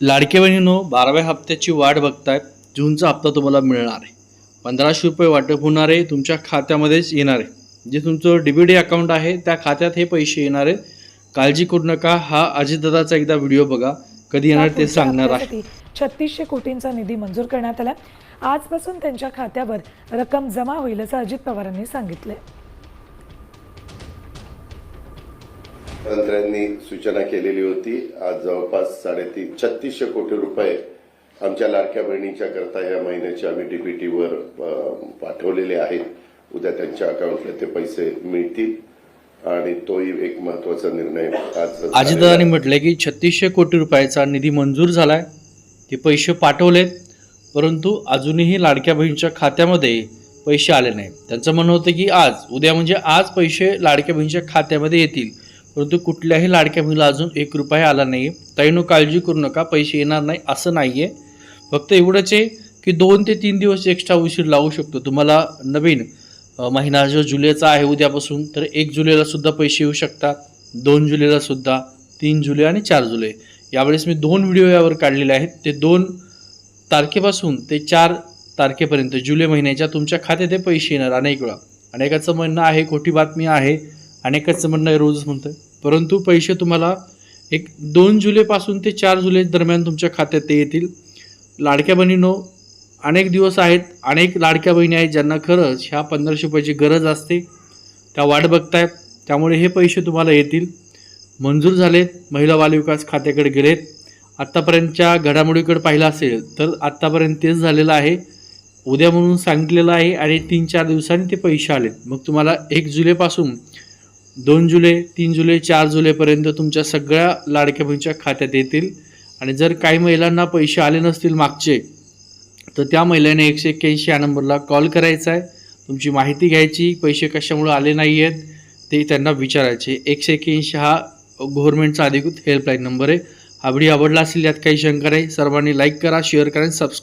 लाडके बहिणीनो बाराव्या हप्त्याची वाट बघतायत. जूनचा हप्ता तुम्हाला मिळणार आहे. पंधराशे रुपये वाटप होणार आहे तुमच्या खात्यामध्येच येणार आहे. जे तुमचं डी बी डी अकाउंट आहे त्या खात्यात हे पैसे येणार आहेत. काळजी करू नका हा अजितदादाचा एकदा व्हिडिओ बघा. कधी येणार ते सांगणार आहे. छत्तीसशे कोटींचा निधी मंजूर करण्यात आला. आजपासून त्यांच्या खात्यावर रक्कम जमा होईल असं अजित पवारांनी सांगितलंय. मंत्र्यांनी सूचना केलेली होती. आज जवळपास साडेतीन छत्तीसशे कोटी रुपये आमच्या लाडक्या बहिणीच्या करता या महिन्याचे आम्ही डीबीटीवर पाठवलेले आहेत. उद्या त्यांच्या अकाउंटला ते पैसे मिळतील. आणि तोही एक महत्त्वाचा निर्णय आज अजितदादांनी म्हटलंय की छत्तीसशे कोटी रुपयाचा निधी मंजूर झालाय. ते पैसे पाठवलेत. परंतु अजूनही लाडक्या बहिणीच्या खात्यामध्ये पैसे आले नाही त्यांचं म्हणणं होतं की आज उद्या म्हणजे आज पैसे लाडक्या बहिणीच्या खात्यामध्ये येतील. परंतु कुठल्याही लाडक्या मुलीला अजून एक रुपया आला नाही ताईनो काळजी करू नका पैसे येणार नाही असं नाही आहे फक्त एवढंच आहे की दोन ते तीन दिवस एक्स्ट्रा उशीर लागू शकतो. तुम्हाला नवीन महिना जो जुलैचा आहे उद्यापासून तर एक जुलैलासुद्धा पैसे येऊ शकतात दोन जुलैलासुद्धा तीन जुलै आणि चार जुलै. यावेळेस मी दोन व्हिडिओ यावर काढलेले आहेत. ते दोन तारखेपासून ते चार तारखेपर्यंत जुलै महिन्याच्या तुमच्या खात्यात हे पैसे येणार अनेक वेळा. अनेकाचं म्हणणं आहे खोटी बातमी आहे अनेकच म्हणणं आहे रोजच म्हणतं परंतु पैसे तुम्हाला एक दोन जुलैपासून ते चार जुलै दरम्यान तुमच्या खात्यात ते येतील. लाडक्या बहिणीनो अनेक दिवस आहेत अनेक लाडक्या बहिणी आहेत ज्यांना खरंच ह्या पंधराशे रुपयाची गरज असते. त्या वाट बघतायत त्यामुळे हे पैसे तुम्हाला येतील. मंजूर झालेत महिला बालविकास खात्याकडे गेलेत. आत्तापर्यंतच्या घडामोडीकडे पाहिलं असेल तर आत्तापर्यंत तेच झालेलं आहे. उद्या म्हणून सांगितलेलं आहे आणि तीन चार दिवसांनी ते पैसे आलेत. मग तुम्हाला एक जुलैपासून दोन जुलै तीन जुलै चार जुलैपर्यंत तुमच्या सगळ्या लाडक्या बहिणीच्या खात्यात येतील. आणि जर काही महिलांना पैसे आले नसतील मागचे तर त्या महिलेने एकशे एक्क्याऐंशी या नंबरला कॉल करायचा आहे. तुमची माहिती घ्यायची पैसे कशामुळे आले नाही आहेत ते त्यांना विचारायचे. एकशे एक्क्याऐंशी हा गव्हर्नमेंटचा अधिकृत हेल्पलाईन नंबर आहे. हा व्हिडिओ आवडला असेल यात काही शंका नाही. सर्वांनी लाईक करा शेअर करा आणि सबस्क्राईब